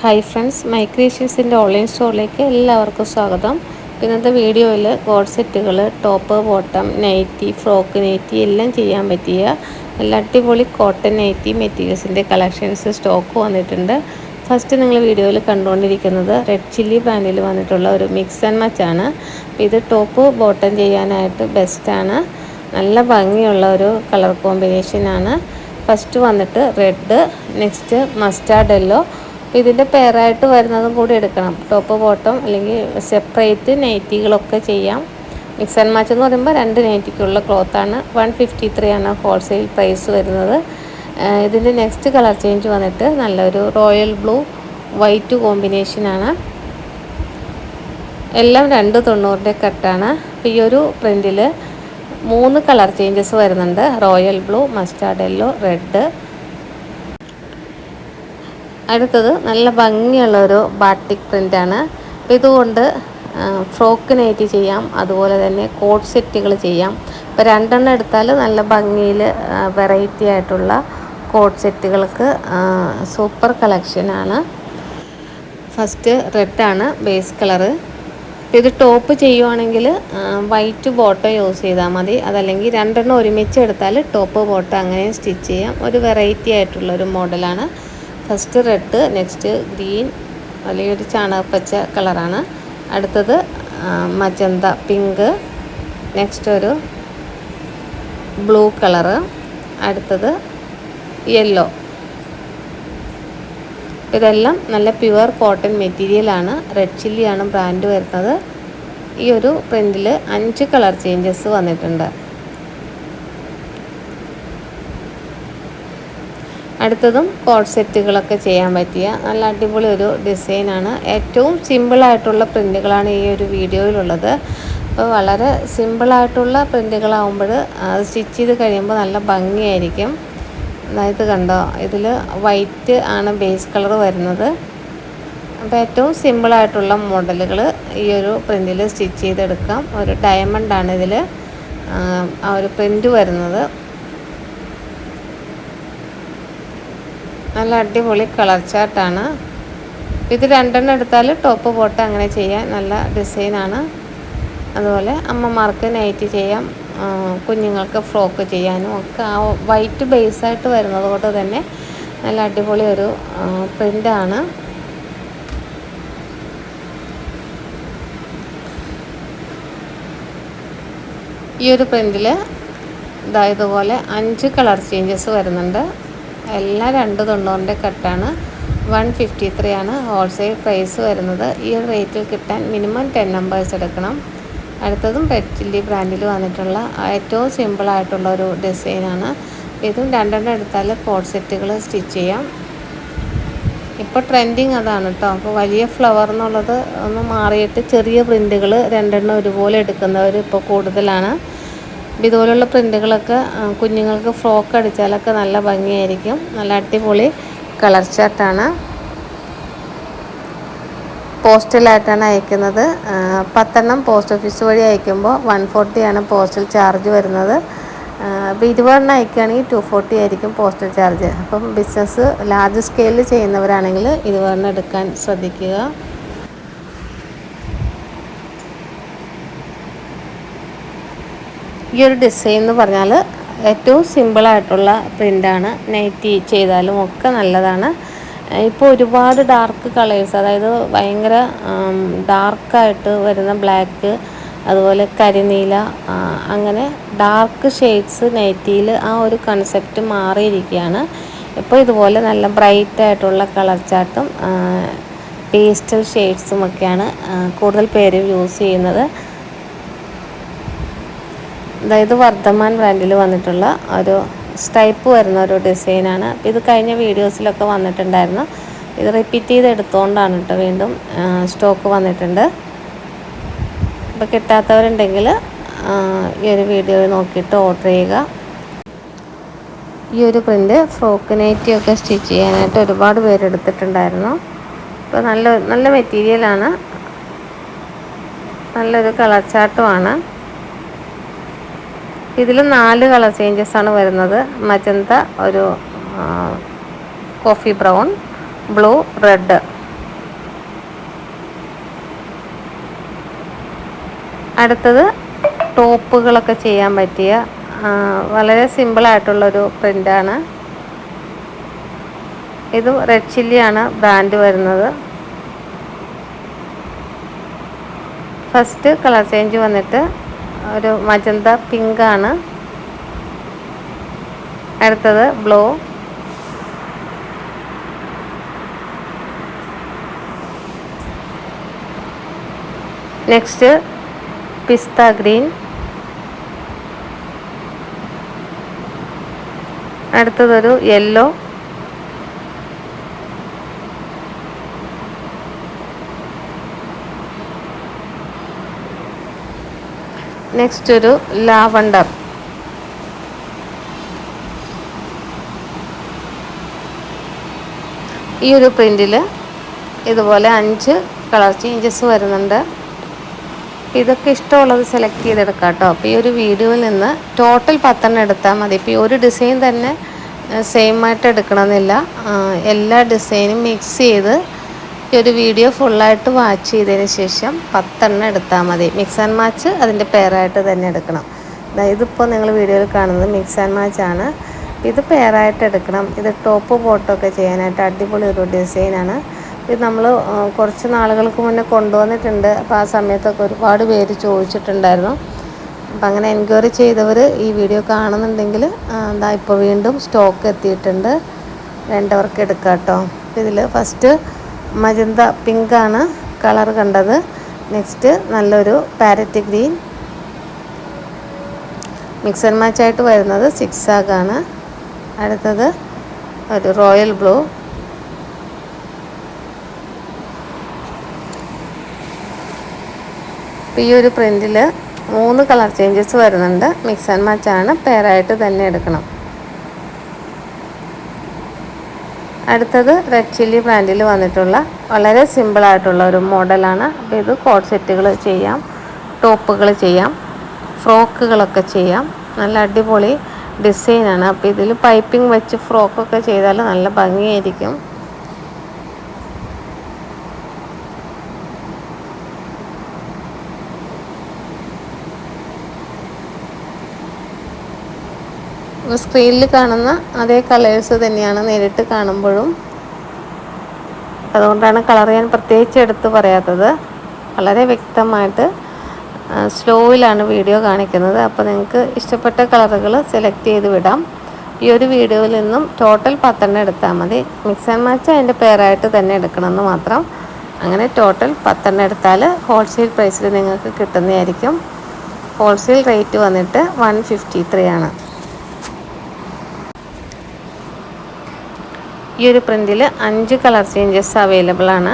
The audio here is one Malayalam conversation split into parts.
ഹായ് ഫ്രണ്ട്സ് മൈ ഓൺലൈൻ സ്റ്റോറിലേക്ക് എല്ലാവർക്കും സ്വാഗതം. ഇന്നത്തെ വീഡിയോയിൽ കോഡ് സെറ്റുകൾ top bottom nighty frock nighty എല്ലാം ചെയ്യാൻ പറ്റിയ നല്ല അടിപൊളി കോട്ടൺ നൈറ്റി മെറ്റീരിയൽസിന്റെ കളക്ഷൻസ് സ്റ്റോക്ക് വന്നിട്ടുണ്ട്. ഫസ്റ്റ് നിങ്ങൾ വീഡിയോയിൽ കണ്ടുകൊണ്ടിരിക്കുന്നത് റെഡ് ചില്ലി ബ്രാൻഡിൽ വന്നിട്ടുള്ള ഒരു മിക്സ് ആൻഡ് മച്ച് ആണ്. ഇത് ടോപ്പ് ബോട്ടം ചെയ്യാനായിട്ട് ബെസ്റ്റാണ് നല്ല ഭംഗിയുള്ള ഒരു കളർ കോമ്പിനേഷനാണ് ഫസ്റ്റ് വന്നിട്ട് റെഡ് നെക്സ്റ്റ് മസ്റ്റാർഡ് യെല്ലോ അപ്പോൾ ഇതിന്റെ പെയറായിട്ട് വരുന്നതും കൂടി എടുക്കണം. ടോപ്പ് ബോട്ടം അല്ലെങ്കിൽ സെപ്പറേറ്റ് നൈറ്റികളൊക്കെ ചെയ്യാം. മിക്സ് ആൻഡ് മാച്ച് എന്ന് പറയുമ്പോൾ രണ്ട് നൈറ്റിക്കുള്ള ക്ലോത്താണ് വൺ ഫിഫ്റ്റി ത്രീ ആണ് ഹോൾസെയിൽ പ്രൈസ് വരുന്നത്. ഇതിന്റെ നെക്സ്റ്റ് കളർ ചേഞ്ച് വന്നിട്ട് നല്ലൊരു റോയൽ ബ്ലൂ വൈറ്റ് കോമ്പിനേഷനാണ് എല്ലാം രണ്ട് തൊണ്ണൂറിന്റെ കട്ടാണ് അപ്പോൾ ഈ ഒരു പ്രിന്റിൽ മൂന്ന് കളർ ചേഞ്ചസ് വരുന്നുണ്ട്. Royal blue mustard yellow red അടുത്തത് നല്ല ഭംഗിയുള്ള ഒരു ബാട്ടിക് പ്രിന്റാണ് അപ്പോൾ ഇതുകൊണ്ട് ഫ്രോക്ക് നൈറ്റി ചെയ്യാം അതുപോലെ തന്നെ കോട്ട് സെറ്റുകൾ ചെയ്യാം. ഇപ്പോൾ രണ്ടെണ്ണം എടുത്താൽ നല്ല ഭംഗിയിൽ വെറൈറ്റി ആയിട്ടുള്ള കോട്ട് സെറ്റുകൾക്ക് സൂപ്പർ കളക്ഷനാണ് ഫസ്റ്റ് റെഡാണ് ബേസ് കളറ് ഇത് ടോപ്പ് ചെയ്യുവാണെങ്കിൽ വൈറ്റ് ബോട്ടോ യൂസ് ചെയ്താൽ മതി. അതല്ലെങ്കിൽ രണ്ടെണ്ണം ഒരുമിച്ച് എടുത്താൽ ടോപ്പ് ബോട്ടം അങ്ങനെ സ്റ്റിച്ച് ചെയ്യാം. ഒരു വെറൈറ്റി ആയിട്ടുള്ളൊരു മോഡലാണ് ഫസ്റ്റ് റെഡ് നെക്സ്റ്റ് ഗ്രീൻ അല്ലെങ്കിൽ ഒരു ചാണകപ്പച്ച കളറാണ്. അടുത്തത് മജന്ത പിങ്ക് നെക്സ്റ്റ് ഒരു ബ്ലൂ കളറ്. അടുത്തത് യെല്ലോ ഇതെല്ലാം നല്ല പ്യുവർ കോട്ടൺ മെറ്റീരിയലാണ് റെഡ് ചില്ലിയാണ് ബ്രാൻഡ് വരുന്നത്. ഈ ഒരു പ്രിന്റിൽ അഞ്ച് കളർ ചേഞ്ചസ് വന്നിട്ടുണ്ട്. അടുത്തതും കോഡ് ചെയ്യാൻ പറ്റിയ നല്ല അടിപൊളി ഒരു ഡിസൈനാണ്. ഏറ്റവും സിമ്പിളായിട്ടുള്ള പ്രിന്റുകളാണ് ഈ ഒരു വീഡിയോയിലുള്ളത്. അപ്പോൾ വളരെ സിമ്പിളായിട്ടുള്ള പ്രിന്റുകളാവുമ്പോൾ അത് സ്റ്റിച്ച് ചെയ്ത് കഴിയുമ്പോൾ നല്ല ഭംഗിയായിരിക്കും. ഇത് കണ്ടോ ഇതിൽ വൈറ്റ് ആണ് ബേസ് കളർ വരുന്നത്. അപ്പോൾ ഏറ്റവും സിമ്പിളായിട്ടുള്ള മോഡലുകൾ ഈ ഒരു പ്രിന്റിൽ സ്റ്റിച്ച് ചെയ്തെടുക്കാം. ഒരു ഡയമണ്ടാണ് ഇതിൽ ആ ഒരു പ്രിന്റ് വരുന്നത്. നല്ല അടിപൊളി കളർ ചാർട്ടാണ്. ഇത് രണ്ടെണ്ണം എടുത്താൽ ടോപ്പ് പോട്ട് അങ്ങനെ ചെയ്യാൻ നല്ല ഡിസൈനാണ് അതുപോലെ അമ്മമാർക്ക് നൈറ്റ് ചെയ്യാം കുഞ്ഞുങ്ങൾക്ക് ഫ്രോക്ക് ചെയ്യാനും ഒക്കെ ആ വൈറ്റ് ബേസായിട്ട് വരുന്നത് കൊണ്ട് തന്നെ നല്ല അടിപൊളി ഒരു പ്രിന്റാണ് ഈ ഒരു പ്രിന്റിൽ ഇതായതുപോലെ അഞ്ച് കളർ ചേഞ്ചസ് വരുന്നുണ്ട്. എല്ലാം രണ്ട് തൊണ്ണൂറിന്റെ കട്ടാണ്. വൺ ഫിഫ്റ്റി ത്രീ ആണ് ഹോൾസെയിൽ പ്രൈസ് വരുന്നത്. ഈ റേറ്റിൽ കിട്ടാൻ മിനിമം ടെൻ നമ്പേഴ്സ് എടുക്കണം. അടുത്തതും റെഡ് ചില്ലി ബ്രാൻഡിൽ വന്നിട്ടുള്ള ഏറ്റവും സിമ്പിളായിട്ടുള്ള ഒരു ഡിസൈനാണ് ഇതും രണ്ടെണ്ണം എടുത്താൽ കോഡ് സെറ്റുകൾ സ്റ്റിച്ച് ചെയ്യാം. ഇപ്പോൾ ട്രെൻഡിങ് അതാണ് കേട്ടോ അപ്പോൾ വലിയ ഫ്ലവർ എന്നുള്ളത് ഒന്ന് മാറിയിട്ട് ചെറിയ പ്രിന്റുകൾ രണ്ടെണ്ണം ഒരുപോലെ എടുക്കുന്നവർ ഇപ്പോൾ കൂടുതലാണ്. ഇതുപോലുള്ള പ്രിന്റുകളൊക്കെ കുഞ്ഞുങ്ങൾക്ക് ഫ്രോക്ക് അടിച്ചാലൊക്കെ നല്ല ഭംഗിയായിരിക്കും. നല്ല അടിപൊളി കളർ ചാർട്ടാണ്. പോസ്റ്റലായിട്ടാണ് അയക്കുന്നത്. പത്തെണ്ണം പോസ്റ്റ് ഓഫീസ് വഴി അയക്കുമ്പോൾ വൺ ഫോർട്ടിയാണ് പോസ്റ്റൽ ചാർജ് വരുന്നത്. അപ്പോൾ ഇരുപതെണ്ണം അയക്കുകയാണെങ്കിൽ ടു ഫോർട്ടി ആയിരിക്കും പോസ്റ്റൽ ചാർജ്. അപ്പം ബിസിനസ് ലാർജ് സ്കെയിലിൽ ചെയ്യുന്നവരാണെങ്കിൽ ഇരുപതെണ്ണം എടുക്കാൻ ശ്രദ്ധിക്കുക. ഈ ഒരു ഡിസൈൻ എന്ന് പറഞ്ഞാൽ ഏറ്റവും സിമ്പിളായിട്ടുള്ള പ്രിന്റാണ് നൈറ്റി ചെയ്താലും ഒക്കെ നല്ലതാണ്. ഇപ്പോൾ ഒരുപാട് ഡാർക്ക് കളേഴ്സ് അതായത് ഭയങ്കര ഡാർക്കായിട്ട് വരുന്ന ബ്ലാക്ക് അതുപോലെ കരിനീല അങ്ങനെ ഡാർക്ക് ഷെയ്ഡ്സ് നൈറ്റിയിൽ ആ ഒരു കൺസെപ്റ്റ് മാറിയിരിക്കുകയാണ്. ഇപ്പോൾ ഇതുപോലെ നല്ല ബ്രൈറ്റ് ആയിട്ടുള്ള കളർ ചാർട്ടും പേസ്റ്റൽ ഷെയ്ഡ്സും ഒക്കെയാണ് കൂടുതൽ പേര് യൂസ് ചെയ്യുന്നത്. അതായത് വർദ്ധമാൻ ബ്രാൻഡിൽ വന്നിട്ടുള്ള ഒരു സ്റ്റൈപ്പ് വരുന്ന ഒരു ഡിസൈനാണ് ഇത് കഴിഞ്ഞ വീഡിയോസിലൊക്കെ വന്നിട്ടുണ്ടായിരുന്നു. ഇത് റിപ്പീറ്റ് ചെയ്ത് എടുത്തുകൊണ്ടാണ് കേട്ടോ വീണ്ടും സ്റ്റോക്ക് വന്നിട്ടുണ്ട്. അപ്പോൾ കിട്ടാത്തവരുണ്ടെങ്കിൽ ഈ ഒരു വീഡിയോ നോക്കിയിട്ട് ഓർഡർ ചെയ്യുക. ഈ ഒരു പ്രിന്റ് ഫ്രോക്ക് നൈറ്റിയൊക്കെ സ്റ്റിച്ച് ചെയ്യാനായിട്ട് ഒരുപാട് പേര് എടുത്തിട്ടുണ്ടായിരുന്നു അപ്പോൾ നല്ല നല്ല മെറ്റീരിയലാണ് നല്ലൊരു കളർ ചാർട്ടുമാണ് ഇതിൽ നാല് കളർ ചേഞ്ചസ് ആണ് വരുന്നത്. മജന്ത ഒരു കോഫി ബ്രൗൺ ബ്ലൂ റെഡ്. അടുത്തത് ടോപ്പുകളൊക്കെ ചെയ്യാൻ പറ്റിയ വളരെ സിമ്പിളായിട്ടുള്ളൊരു പ്രിന്റാണ് ഇത് റെഡ് ചില്ലിയാണ് ബ്രാൻഡ് വരുന്നത്. ഫസ്റ്റ് കളർ ചേഞ്ച് വന്നിട്ട് ഒരു മജന്ത പിങ്കാണ് അടുത്തത് ബ്ലൂ. Next pista green. അടുത്തതൊരു യെല്ലോ നെക്സ്റ്റ് ഒരു ലാവണ്ടർ. ഈ ഒരു പ്രിന്റിൽ ഇതുപോലെ അഞ്ച് കളർ ചേഞ്ചസ് വരുന്നുണ്ട്. ഇതൊക്കെ ഇഷ്ടമുള്ളത് സെലക്ട് ചെയ്തെടുക്കാം കേട്ടോ. അപ്പോൾ ഈ ഒരു വീഡിയോയിൽ നിന്ന് ടോട്ടൽ പത്തെണ്ണം എടുത്താൽ മതി. ഇപ്പോൾ ഈ ഒരു ഡിസൈൻ തന്നെ സെയിം ആയിട്ട് എടുക്കണമെന്നില്ല. എല്ലാ ഡിസൈനും മിക്സ് ചെയ്ത് ഈ ഒരു വീഡിയോ ഫുള്ളായിട്ട് വാച്ച് ചെയ്തതിന് ശേഷം പത്തെണ്ണം എടുത്താൽ മതി. മിക്സ് ആൻഡ് മാച്ച് അതിന്റെ പേരായിട്ട് തന്നെ എടുക്കണം. ഇതിപ്പോൾ നിങ്ങൾ വീഡിയോയിൽ കാണുന്നത് മിക്സ് ആൻഡ് മാച്ച് ആണ്. ഇത് പെയറായിട്ട് എടുക്കണം. ഇത് ടോപ്പ് ബോട്ടൊക്കെ ചെയ്യാനായിട്ട് അടിപൊളി ഒരു ഡിസൈനാണ് ഇത് നമ്മൾ കുറച്ച് നാളുകൾക്ക് മുന്നേ കൊണ്ടുവന്നിട്ടുണ്ട്. അപ്പോൾ ആ സമയത്തൊക്കെ ഒരുപാട് പേര് ചോദിച്ചിട്ടുണ്ടായിരുന്നു. അപ്പം അങ്ങനെ എൻക്വയറി ചെയ്തവർ ഈ വീഡിയോ കാണുന്നുണ്ടെങ്കിൽ എന്താ ഇപ്പോൾ വീണ്ടും സ്റ്റോക്ക് എത്തിയിട്ടുണ്ട്. രണ്ടവർക്ക് എടുക്കാം കേട്ടോ ഇതിൽ ഫസ്റ്റ് മജന്ത പിങ്കാണ് കളർ കണ്ടത്. നെക്സ്റ്റ് നല്ലൊരു parrot green mix and match ആയിട്ട് വരുന്നത് സിക്സ് ആഗാണ് അടുത്തത് ഒരു റോയൽ ബ്ലൂ ഈ ഒരു പ്രിന്റിൽ മൂന്ന് കളർ ചേഞ്ചസ് വരുന്നുണ്ട്. മിക്സ് ആൻഡ് മാച്ചാണ് പെയറായിട്ട് തന്നെ എടുക്കണം. അടുത്തത് റെഡ് ചില്ലി ബ്രാൻഡിൽ വന്നിട്ടുള്ള വളരെ സിമ്പിളായിട്ടുള്ള ഒരു മോഡലാണ് അപ്പോൾ ഇത് കോഡ് സെറ്റുകൾ ചെയ്യാം ടോപ്പുകൾ ചെയ്യാം ഫ്രോക്കുകളൊക്കെ ചെയ്യാം. നല്ല അടിപൊളി ഡിസൈനാണ് അപ്പോൾ ഇതിൽ പൈപ്പിംഗ് വെച്ച് ഫ്രോക്കൊക്കെ ചെയ്താൽ നല്ല ഭംഗിയായിരിക്കും. സ്ക്രീനിൽ കാണുന്ന അതേ കളേഴ്സ് തന്നെയാണ് നേരിട്ട് കാണുമ്പോഴും. അതുകൊണ്ടാണ് കളർ ഞാൻ പ്രത്യേകിച്ച് എടുത്ത് പറയാത്തത്. വളരെ വ്യക്തമായിട്ട് സ്ലോയിലാണ് വീഡിയോ കാണിക്കുന്നത്. അപ്പോൾ നിങ്ങൾക്ക് ഇഷ്ടപ്പെട്ട കളറുകൾ സെലക്ട് ചെയ്ത് വിടാം. ഈ ഒരു വീഡിയോയിൽ നിന്നും ടോട്ടൽ പത്തെണ്ണം എടുത്താൽ മതി. മിക്സ് ആൻഡ് മാച്ച് അതിന്റെ പേരായിട്ട് തന്നെ എടുക്കണമെന്ന് മാത്രം. അങ്ങനെ ടോട്ടൽ പത്തെണ്ണം എടുത്താൽ ഹോൾസെയിൽ പ്രൈസിൽ നിങ്ങൾക്ക് കിട്ടുന്നതായിരിക്കും. ഹോൾസെയിൽ റേറ്റ് വന്നിട്ട് വൺ ഫിഫ്റ്റി ത്രീ ആണ്. ഈ ഒരു പ്രിന്റിൽ അഞ്ച് കളർ ചേഞ്ചസ് അവൈലബിൾ ആണ്.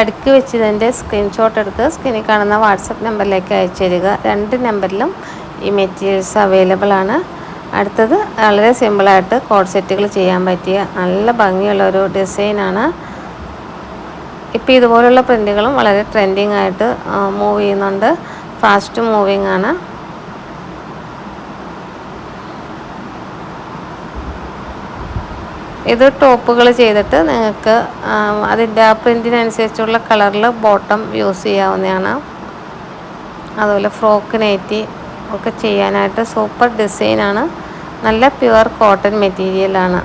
അടുക്കി വെച്ചതിന്റെ സ്ക്രീൻഷോട്ട് എടുത്ത് സ്ക്രീനിൽ കാണുന്ന വാട്സപ്പ് നമ്പറിലേക്ക് അയച്ചു തരിക. രണ്ട് നമ്പറിലും ഈ മെറ്റീരിയൽസ് അവൈലബിൾ ആണ്. അടുത്തത് വളരെ സിമ്പിളായിട്ട് കോഡ് സെറ്റുകൾ ചെയ്യാൻ പറ്റിയ നല്ല ഭംഗിയുള്ള ഒരു ഡിസൈനാണ് ഇപ്പോൾ ഇതുപോലുള്ള പ്രിന്റുകളും വളരെ ട്രെൻഡിങ് ആയിട്ട് മൂവ് ചെയ്യുന്നുണ്ട്. ഫാസ്റ്റ് മൂവിങ് ആണ്. ഇത് ടോപ്പുകൾ ചെയ്തിട്ട് നിങ്ങൾക്ക് അതിന്റെ ആ പ്രിന്റിനനുസരിച്ചുള്ള കളറിൽ ബോട്ടം യൂസ് ചെയ്യാവുന്നതാണ്. അതുപോലെ ഫ്രോക്ക് നൈറ്റി ഒക്കെ ചെയ്യാനായിട്ട് സൂപ്പർ ഡിസൈനാണ്. നല്ല പ്യുവർ കോട്ടൺ മെറ്റീരിയലാണ്.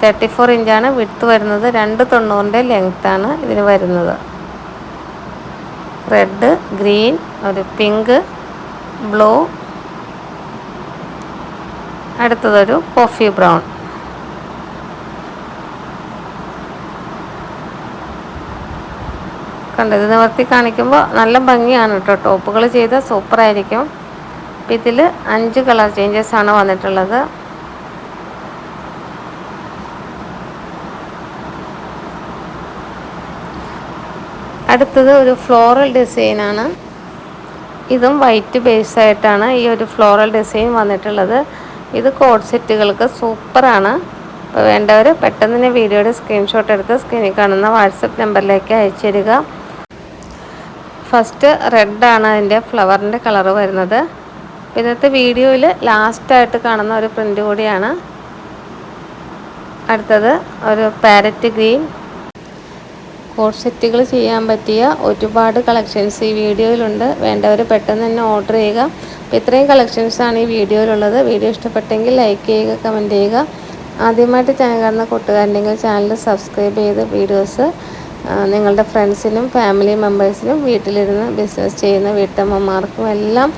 തേർട്ടി ഫോർ ഇഞ്ചാണ് വിട്ട് വരുന്നത്. രണ്ട് തൊണ്ണൂറിന്റെ ലെങ്ത്താണ് ഇതിന് വരുന്നത്. റെഡ് ഗ്രീൻ ഒരു പിങ്ക് ബ്ലൂ അടുത്തതൊരു കോഫി ബ്രൗൺ. കണ്ടത്. നിവർത്തി കാണിക്കുമ്പോൾ നല്ല ഭംഗിയാണ് കേട്ടോ. ടോപ്പുകൾ ചെയ്ത് സൂപ്പറായിരിക്കും അപ്പം ഇതിൽ അഞ്ച് കളർ ചേഞ്ചസ് ആണ് വന്നിട്ടുള്ളത്. അടുത്തത് ഒരു ഫ്ലോറൽ ഡിസൈനാണ് ഇതും വൈറ്റ് ബേസ് ആയിട്ടാണ് ഈ ഒരു ഫ്ലോറൽ ഡിസൈൻ വന്നിട്ടുള്ളത്. ഇത് കോഡ് സെറ്റുകൾക്ക് സൂപ്പറാണ് അപ്പോൾ വേണ്ടവർ പെട്ടെന്ന് തന്നെ വീഡിയോയുടെ സ്ക്രീൻഷോട്ട് എടുത്ത് സ്ക്രീനിൽ കാണുന്ന വാട്സപ്പ് നമ്പറിലേക്ക് അയച്ചു തരിക. ഫസ്റ്റ് റെഡാണ് അതിന്റെ ഫ്ലവറിന്റെ കളർ വരുന്നത്. ഇന്നത്തെ വീഡിയോയിൽ ലാസ്റ്റായിട്ട് കാണുന്ന ഒരു പ്രിന്റ് കൂടിയാണ്. അടുത്തത് ഒരു പാരറ്റ് ഗ്രീൻ കോഡ് സെറ്റുകൾ ചെയ്യാൻ പറ്റിയ ഒരുപാട് കളക്ഷൻസ് ഈ വീഡിയോയിലുണ്ട്. വേണ്ടവർ പെട്ടെന്ന് തന്നെ ഓർഡർ ചെയ്യുക. അപ്പോൾ ഇത്രയും കളക്ഷൻസാണ് ഈ വീഡിയോയിലുള്ളത്. വീഡിയോ ഇഷ്ടപ്പെട്ടെങ്കിൽ ലൈക്ക് ചെയ്യുക കമന്റ് ചെയ്യുക. ആദ്യമായിട്ട് ചാനൽ കാണുന്ന കൂട്ടുകാരുണ്ടെങ്കിൽ ചാനൽ സബ്സ്ക്രൈബ് ചെയ്ത് വീഡിയോസ് നിങ്ങളുടെ ഫ്രണ്ട്സിനും ഫാമിലി മെമ്പേഴ്സിനും വീട്ടിലിരുന്ന് ബിസിനസ് ചെയ്യുന്ന വീട്ടമ്മമാർക്കും എല്ലാം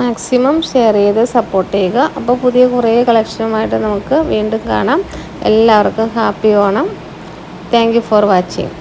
മാക്സിമം ഷെയർ ചെയ്ത് സപ്പോർട്ട് ചെയ്യുക. അപ്പോൾ പുതിയ കുറേ കളക്ഷനുമായിട്ട് നമുക്ക് വീണ്ടും കാണാം. എല്ലാവർക്കും happy Onam. Thank for watching